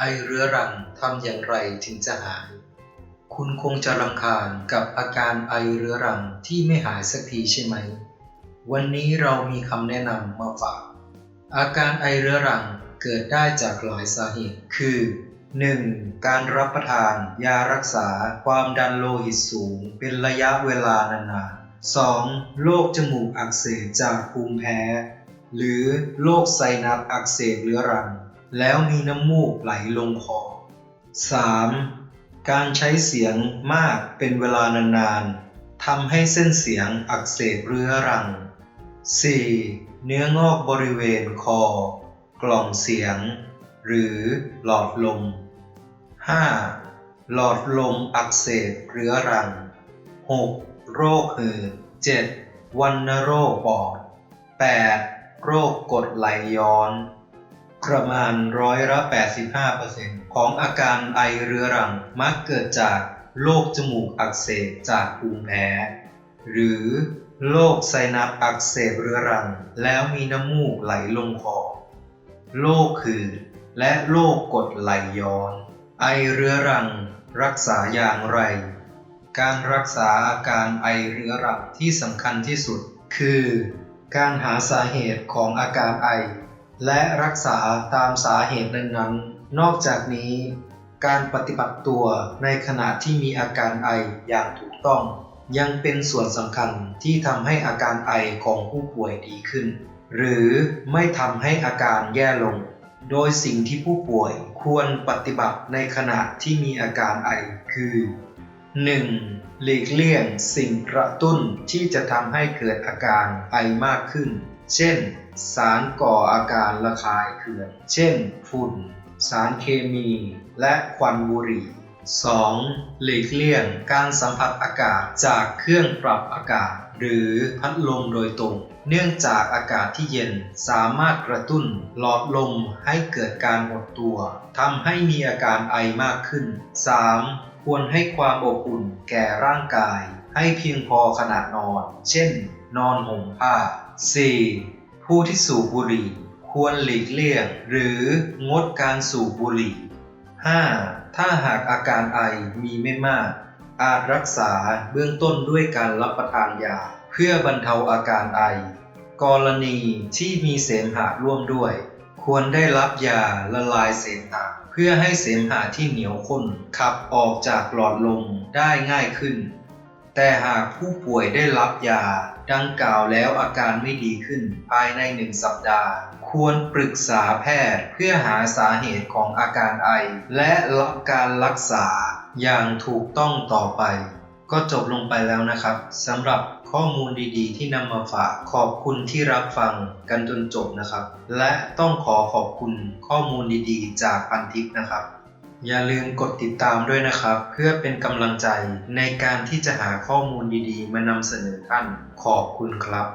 ไอเรื้อรังทำอย่างไรถึงจะหาย คุณคงจะรำคาญกับอาการไอเรื้อรังที่ไม่หายสักทีใช่ไหม วันนี้เรามีคำแนะนำมาฝาก อาการไอเรื้อรังเกิดได้จากหลายสาเหตุ คือ 1. การรับประทาน ยารักษาความดันโลหิตสูง เป็นระยะเวลานานๆ 2. โรคจมูกอักเสบจากภูมิแพ้ หรือโรคไซนัสอักเสบเรื้อรัง แล้วมีน้ำมูกไหลลงคอ 3. การใช้เสียงมากเป็นเวลานานๆทำให้เส้นเสียงอักเสบเรื้อรัง 4. เนื้องอกบริเวณคอ กล่องเสียง หรือหลอดลม 5. หลอดลมอักเสบเรื้อรัง 6. โรคหืด 7. วัณโรคปอด 8. โรคกรดไหลย้อน ประมาณร้อยละ85%ของอาการไอเรื้อรังมักเกิดจากโรคจมูกอักเสบจากภูมิแพ้ หรือโรคไซนัสอักเสบเรื้อรัง แล้วมีน้ำมูกไหลลงคอโรคหืดและโรคกดไหลย้อน ไอเรื้อรัง รักษาอย่างไร การรักษาอาการไอเรื้อรังที่สำคัญที่สุด คือ การหาสาเหตุของอาการไอ และรักษาตามสาเหตุนั้นๆ นอกจากนี้ การปฏิบัติตัวในขณะที่มีอาการไออย่างถูกต้อง ยังเป็นส่วนสำคัญที่ทำให้อาการไอของผู้ป่วยดีขึ้น หรือไม่ทำให้อาการแย่ลง โดยสิ่งที่ผู้ป่วยควรปฏิบัติในขณะที่มีอาการไอคือ 1. หลีกเลี่ยงสิ่งกระตุ้นที่จะทำให้เกิดอาการไอมากขึ้น เช่น สารก่ออาการระคายเคือง เช่น ฝุ่น สารเคมี และควันบุหรี่ 2. หลีกเลี่ยงการสัมผัสอากาศจากเครื่องปรับอากาศ หรือพัดลมโดยตรง เนื่องจากอากาศที่เย็นสามารถกระตุ้นหลอดลมให้เกิดการหดตัวทำให้มีอาการไอมากขึ้น 3. ควรให้ความอบอุ่นแก่ร่างกาย ให้เพียงพอขณะนอน เช่นนอนห่มผ้า 4. ผู้ที่สูบบุหรี่ ควรหลีกเลี่ยงหรืองดการสูบบุหรี่ 5. ถ้าหากอาการไอมีไม่มาก อาจรักษาเบื้องต้นด้วยการรับประทานยา เพื่อบรรเทาอาการไอ กรณีที่มีเสมหะร่วมด้วย ควรได้รับยาละลายเสมหะเพื่อให้เสมหะที่เหนียวข้นขับออกจากหลอดลมได้ง่ายขึ้น แต่หากผู้ป่วยได้รับยาดังกล่าวแล้วอาการไม่ดีขึ้นภายในหนึ่งสัปดาห์ ควรปรึกษาแพทย์เพื่อหาสาเหตุของอาการไอ และรับการรักษาอย่างถูกต้องต่อไป ก็จบลงไปแล้วนะครับสำหรับข้อมูลดีๆ ที่นำมาฝากขอบคุณที่รับฟังกันจนจบนะครับ และต้องขอขอบคุณข้อมูลดีๆ จากพันทิปนะครับ อย่าลืมกดติดตามด้วยนะครับ เพื่อเป็นกำลังใจในการที่จะหาข้อมูลดีๆ มานำเสนอท่าน ขอบคุณครับ